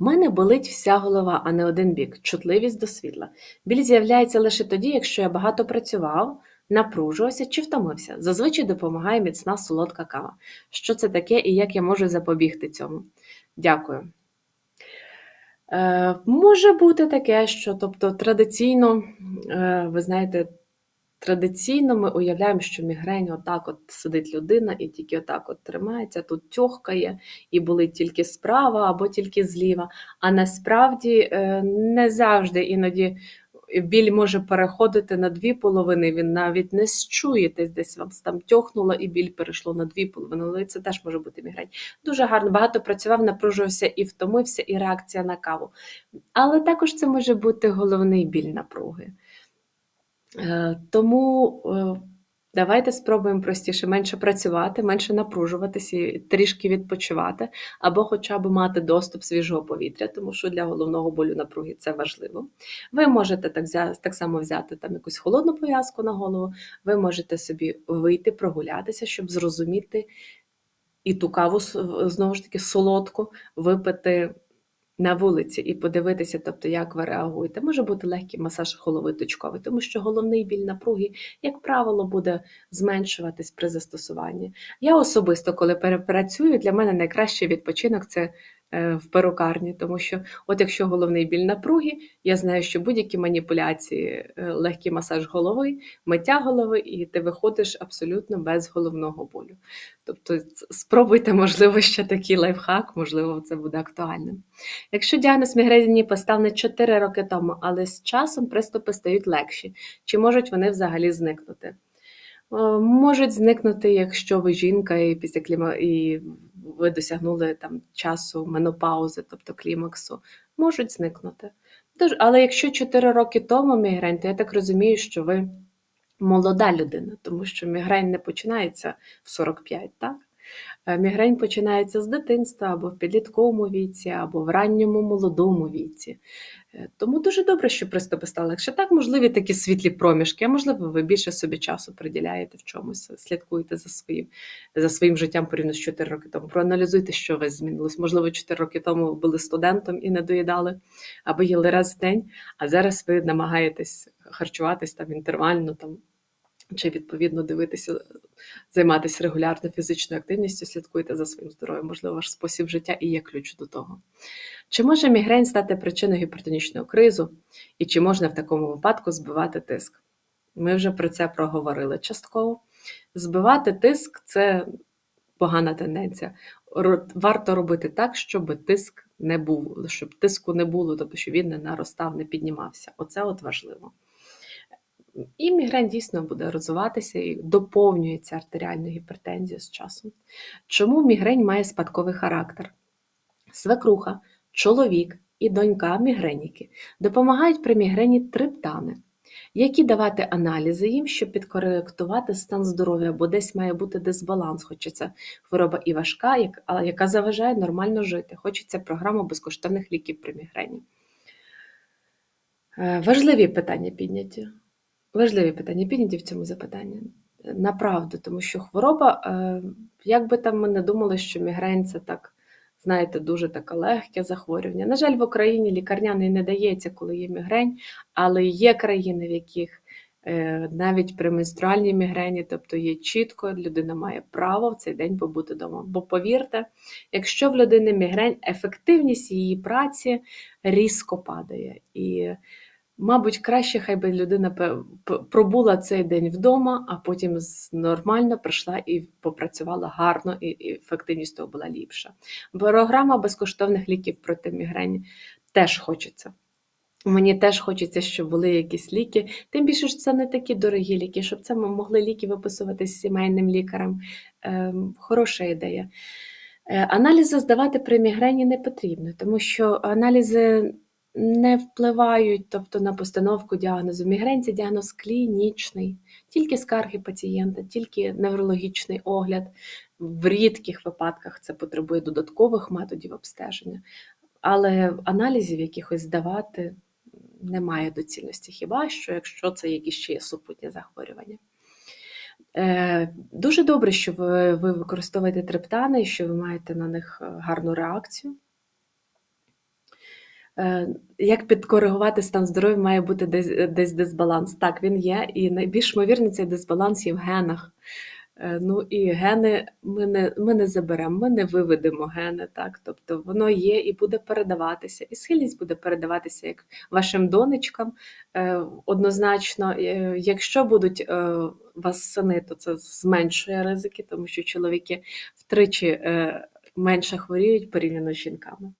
У мене болить вся голова, а не один бік, чутливість до світла. Біль з'являється лише тоді, якщо я багато працював, напружувався чи втомився. Зазвичай допомагає міцна солодка кава. Що це таке і як я можу запобігти цьому? Дякую. Е, може бути таке, що тобто традиційно, е, ви знаєте, Традиційно ми уявляємо, що мігрень отак от сидить людина і тільки отак от тримається, тут тьохкає і болить тільки справа або тільки зліва. А насправді е, не завжди іноді біль може переходити на дві половини, він навіть не счуєтесь, десь вам там тьохнуло і біль перейшло на дві половини, але це теж може бути мігрень. Дуже гарно, багато працював, напружився і втомився, і реакція на каву. Але також це може бути головний біль напруги. Е, тому е, давайте спробуємо простіше менше працювати, менше напружуватися трішки відпочивати, або хоча б мати доступ свіжого повітря, тому що для головного болю напруги це важливо. Ви можете так так само взяти там якусь холодну пов'язку на голову, ви можете собі вийти, прогулятися, щоб зрозуміти і ту каву знову ж таки солодку випити на вулиці і подивитися, тобто, як ви реагуєте. Може бути легкий масаж голови точковий, тому що головний біль напруги, як правило, буде зменшуватись при застосуванні. Я особисто, коли перепрацюю, для мене найкращий відпочинок це в перукарні, тому що, от якщо головний біль напруги, я знаю, що будь-які маніпуляції, е, легкий масаж голови, миття голови, і ти виходиш абсолютно без головного болю. Тобто, спробуйте, можливо, ще такий лайфхак, можливо, це буде актуальним. Якщо діагноз мігрені поставлений 4 роки тому, але з часом приступи стають легші, чи можуть вони взагалі зникнути? Е, можуть зникнути, якщо ви жінка і після кліма і ви досягнули там часу менопаузи, тобто клімаксу, можуть зникнути. Тож, але якщо 4 роки тому мігрень, то я так розумію, що ви молода людина, тому що мігрень не починається в 45, так? Е, мігрень починається з дитинства або в підлітковому віці, або в ранньому молодому віці. Е, тому дуже добре, що приступи стали легше. Так, можливі такі світлі проміжки, а можливо, ви більше собі часу приділяєте в чомусь, слідкуєте за своїм за своїм життям порівняно з 4 роки тому. Проаналізуйте, що у вас змінилось. Можливо, 4 роки тому ви були студентом і не доїдали, або їли раз в день, а зараз ви намагаєтесь харчуватись там інтервально. там, чи відповідно дивитися, займатися регулярно фізичною активністю, слідкуйте за своїм здоров'ям, можливо, ваш спосіб життя і є ключ до того. Чи може мігрень стати причиною гіпертонічного кризу, і чи можна в такому випадку збивати тиск? Ми вже про це проговорили частково. Збивати тиск це погана тенденція. Варто робити так, щоб тиск не був, щоб тиску не було, тобто щоб він не наростав, не піднімався. Оце от важливо. І мігрень дійсно буде розвиватися і доповнюється артеріальною гіпертензією з часом. Чому мігрень має спадковий характер? Свекруха, чоловік і донька мігреніки допомагають при мігрені триптани, які давати аналізи їм, щоб підкоректувати стан здоров'я, бо десь має бути дисбаланс, хоча це хвороба і важка, яка заважає нормально жити. Хочеться програму безкоштовних ліків при мігрені. Е, важливі питання підняті. Важливі питання підняті в цьому запитанні. Направду, тому що хвороба, е, як би там ми не думали, що мігрень це так, знаєте, дуже таке легке захворювання. На жаль, в Україні лікарняний не дається, коли є мігрень, але є країни, в яких е, навіть при менструальній мігрені, тобто є чітко, людина має право в цей день побути вдома. Бо повірте, якщо в людини мігрень, ефективність її праці різко падає. І Мабуть, краще, хай би людина пробула цей день вдома, а потім нормально прийшла і попрацювала гарно, і ефективність того була ліпша. Програма безкоштовних ліків проти мігрені теж хочеться. Мені теж хочеться, щоб були якісь ліки. Тим більше що це не такі дорогі ліки, щоб це ми могли ліки виписувати з сімейним лікарем. Ем, хороша ідея. Е, аналізи здавати при мігрені не потрібно, тому що аналізи не впливають тобто, на постановку діагнозу. Мігрень – це діагноз клінічний, тільки скарги пацієнта, тільки неврологічний огляд. В рідких випадках це потребує додаткових методів обстеження, але аналізів якихось здавати немає доцільності, хіба що, якщо це якісь ще є супутні захворювання. Е, дуже добре, що ви ви використовуєте трептани і що ви маєте на них гарну реакцію. Е, Як підкоригувати стан здоров'я, має бути десь, десь дисбаланс. Так, він є, і найбільш ймовірний цей дисбаланс є в генах. Е, Ну і гени ми не, ми не заберемо, ми не виведемо гени, так. Тобто воно є і буде передаватися, і схильність буде передаватися як вашим донечкам. Е, Однозначно, якщо будуть вас сини, то це зменшує ризики, тому що чоловіки втричі менше хворіють порівняно з жінками.